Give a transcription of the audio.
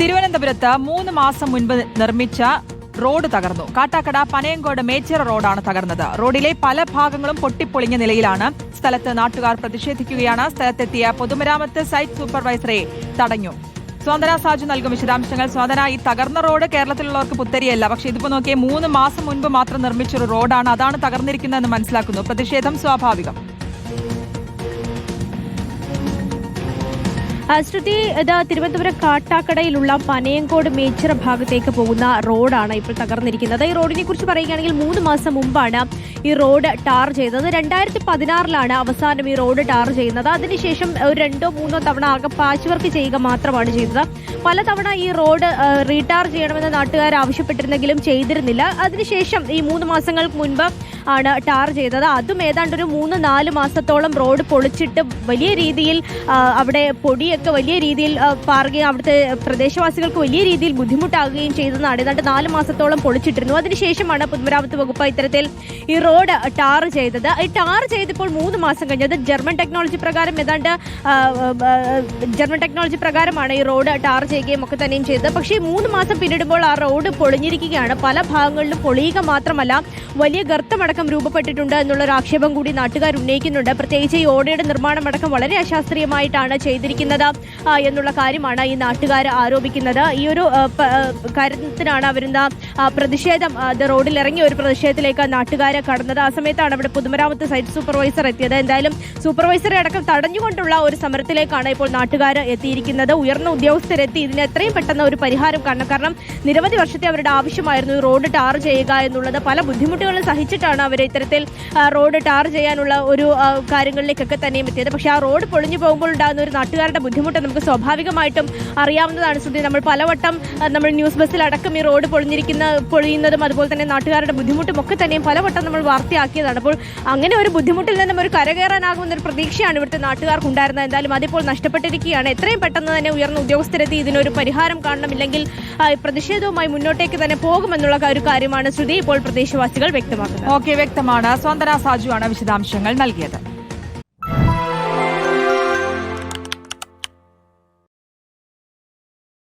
തിരുവനന്തപുരത്ത് മൂന്ന് മാസം മുൻപ് നിർമ്മിച്ച റോഡ് തകർന്നു. കാട്ടാക്കട പനയങ്കോട് മേച്ചിറ റോഡാണ് തകർന്നത്. റോഡിലെ പല ഭാഗങ്ങളും പൊട്ടിപ്പൊളിഞ്ഞ നിലയിലാണ് സ്ഥലത്ത് നാട്ടുകാർ പ്രതിഷേധിക്കുകയാണ്. സ്ഥലത്തെത്തിയ പൊതുമരാമത്ത് സൈറ്റ് സൂപ്പർവൈസറെ തടഞ്ഞു. സ്വാതന സാജു നൽകും വിശദാംശങ്ങൾ. സ്വാതന ഈ തകർന്ന റോഡ് കേരളത്തിലുള്ളവർക്ക് പുത്തരിയല്ല. പക്ഷേ ഇതിപ്പോ നോക്കിയേ മൂന്ന് മാസം മുൻപ് മാത്രം നിർമ്മിച്ചൊരു റോഡാണ്. അതാണ് തകർന്നിരിക്കുന്നതെന്ന് മനസ്സിലാക്കുന്നു. പ്രതിഷേധം സ്വാഭാവികം. ശ്രുതി ഇത് തിരുവനന്തപുരം കാട്ടാക്കടയിലുള്ള പനയങ്കോട് മേച്ചിറ ഭാഗത്തേക്ക് പോകുന്ന റോഡാണ് ഇപ്പോൾ തകർന്നിരിക്കുന്നത്. ഈ റോഡിനെ കുറിച്ച് പറയുകയാണെങ്കിൽ മൂന്ന് മാസം മുമ്പാണ് ഈ റോഡ് ടാർ ചെയ്തത്. രണ്ടായിരത്തി പതിനാറിലാണ് അവസാനം ഈ റോഡ് ടാർ ചെയ്യുന്നത്. അതിനുശേഷം ഒരു രണ്ടോ മൂന്നോ തവണ ആകെ പാച്ച് വർക്ക് ചെയ്യുക മാത്രമാണ് ചെയ്തത്. പലതവണ ഈ റോഡ് റീടാർ ചെയ്യണമെന്ന് നാട്ടുകാർ ആവശ്യപ്പെട്ടിരുന്നെങ്കിലും ചെയ്തിരുന്നില്ല. അതിനുശേഷം ഈ മൂന്ന് മാസങ്ങൾക്ക് മുൻപ് ആണ് ടാർ ചെയ്തത്. അതും ഏതാണ്ട് ഒരു മൂന്ന് നാല് മാസത്തോളം റോഡ് പൊളിച്ചിട്ട് വലിയ രീതിയിൽ അവിടെ പൊടിയൊക്കെ വലിയ രീതിയിൽ പാറുകയും അവിടുത്തെ പ്രദേശവാസികൾക്ക് വലിയ രീതിയിൽ ബുദ്ധിമുട്ടാകുകയും ചെയ്തതാണ് ഏതാണ്ട് നാല് മാസത്തോളം പൊളിച്ചിട്ടിരുന്നു. അതിനുശേഷമാണ് പൊതുമരാമത്ത് വകുപ്പ് ഇത്തരത്തിൽ ഈ റോഡ് ടാർ ചെയ്തത്. ഈ ടാർ ചെയ്തപ്പോൾ മൂന്ന് മാസം കഴിഞ്ഞത് ജർമ്മൻ ടെക്നോളജി പ്രകാരം ഏതാണ്ട് ജർമ്മൻ ടെക്നോളജി പ്രകാരമാണ് ഈ റോഡ് ടാർ ചെയ്യുകയും ഒക്കെ തന്നെയും ചെയ്തത്. പക്ഷേ മൂന്ന് മാസം പിന്നിടുമ്പോൾ ആ റോഡ് പൊളിഞ്ഞിരിക്കുകയാണ്. പല ഭാഗങ്ങളിലും പൊളിയുക മാത്രമല്ല വലിയ ഗർത്തമടക്കം രൂപപ്പെട്ടിട്ടുണ്ട് എന്നുള്ള ഒരു ആക്ഷേപം കൂടി നാട്ടുകാർ ഉന്നയിക്കുന്നുണ്ട്. പ്രത്യേകിച്ച് ഈ ഓടയുടെ നിർമ്മാണമടക്കം വളരെ അശാസ്ത്രീയമായിട്ടാണ് ചെയ്തിരിക്കുന്നത്. എന്നുള്ള കാര്യമാണ് ഈ നാട്ടുകാർ ആരോപിക്കുന്നത്. ഈ ഒരു കാര്യത്തിനാണ് അവരെന്താ പ്രതിഷേധം റോഡിൽ ഇറങ്ങിയ ഒരു പ്രതിഷേധത്തിലേക്ക് നാട്ടുകാർ കടന്നത്. ആ സമയത്താണ് അവിടെ പൊതുമരാമത്ത് സൈറ്റ് സൂപ്പർവൈസർ എത്തിയത്. എന്തായാലും സൂപ്പർവൈസറെ അടക്കം തടഞ്ഞുകൊണ്ടുള്ള ഒരു സമരത്തിലേക്കാണ് ഇപ്പോൾ നാട്ടുകാർ എത്തിയിരിക്കുന്നത്. ഉയർന്ന ഉദ്യോഗസ്ഥരെത്തി. ഇതിന് എത്രയും പെട്ടെന്ന് ഒരു പരിഹാരം കാണണം. കാരണം നിരവധി വർഷത്തെ അവരുടെ ആവശ്യമായിരുന്നു റോഡ് ടാർ ചെയ്യുക എന്നുള്ളത്. പല ബുദ്ധിമുട്ടുകളും സഹിച്ചിട്ടാണ് അവർ ഇത്തരത്തിൽ റോഡ് ടാർ ചെയ്യാനുള്ള ഒരു കാര്യങ്ങളിലേക്കൊക്കെ തന്നെയും എത്തിയത്. പക്ഷേ ആ റോഡ് പൊളിഞ്ഞു പോകുമ്പോൾ ഉണ്ടാകുന്ന ഒരു നാട്ടുകാരുടെ ബുദ്ധിമുട്ട് നമുക്ക് സ്വാഭാവികമായിട്ടും അറിയാവുന്നതാണ്. ശ്രുതി നമ്മൾ പലവട്ടം നമ്മൾ ന്യൂസ് ബസ്സിൽ അടക്കം ഈ റോഡ് പൊളിഞ്ഞിരിക്കുന്ന പൊളിയുന്നതും അതുപോലെ തന്നെ നാട്ടുകാരുടെ ബുദ്ധിമുട്ടും ഒക്കെ തന്നെയും പലവട്ടം നമ്മൾ വാർത്തയാക്കിയതാണ്. അപ്പോൾ അങ്ങനെ ഒരു ബുദ്ധിമുട്ടിൽ നിന്നും ഒരു കരകയറാനാകുന്ന ഒരു പ്രതീക്ഷയാണ് ഇവിടുത്തെ നാട്ടുകാർക്ക് ഉണ്ടായിരുന്നത്. എന്തായാലും അതിപ്പോൾ നഷ്ടപ്പെട്ടിരിക്കുകയാണ്. എത്രയും പെട്ടെന്ന് തന്നെ ഉയർന്ന ഉദ്യോഗസ്ഥരെത്തി ഇതിനൊരു പരിഹാരം കാണണമില്ലെങ്കിൽ ഇല്ലെങ്കിൽ പ്രതിഷേധവുമായി മുന്നോട്ടേക്ക് തന്നെ പോകുമെന്നുള്ള ഒരു കാര്യമാണ് ശ്രുതി ഇപ്പോൾ പ്രദേശവാസികൾ വ്യക്തമാക്കുന്നത്. ഓക്കെ വ്യക്തമാണ്. സ്വന്തന സാജുവാണ് വിശദാംശങ്ങൾ നൽകിയത്.